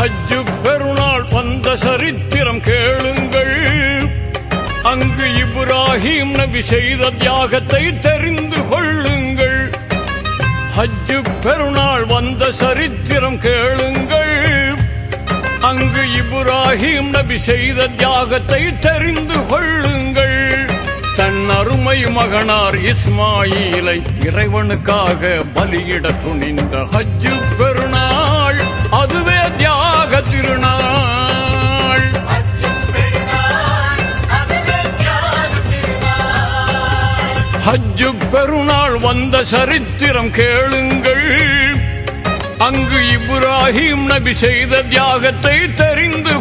ஹஜ்ஜு பெருநாள் வந்த சரித்திரம் கேளுங்கள். அங்கு இப்ராஹிம் நபி செய்த தியாகத்தை தெரிந்து கொள்ளுங்கள். ஹஜ்ஜு பெருநாள் வந்த சரித்திரம் கேளுங்கள். அங்கு இப்ராஹிம் நபி செய்த தியாகத்தை தெரிந்து கொள்ளுங்கள். தன் அருமை மகனார் இஸ்மாயிலை இறைவனுக்காக பலியிட துணிந்த ஹஜ்ஜு ஹஜ்ஜு பெருநாள் வந்த சரித்திரம் கேளுங்கள். அங்கு இப்ராஹிம் நபி செய்த தியாகத்தை தெரிந்து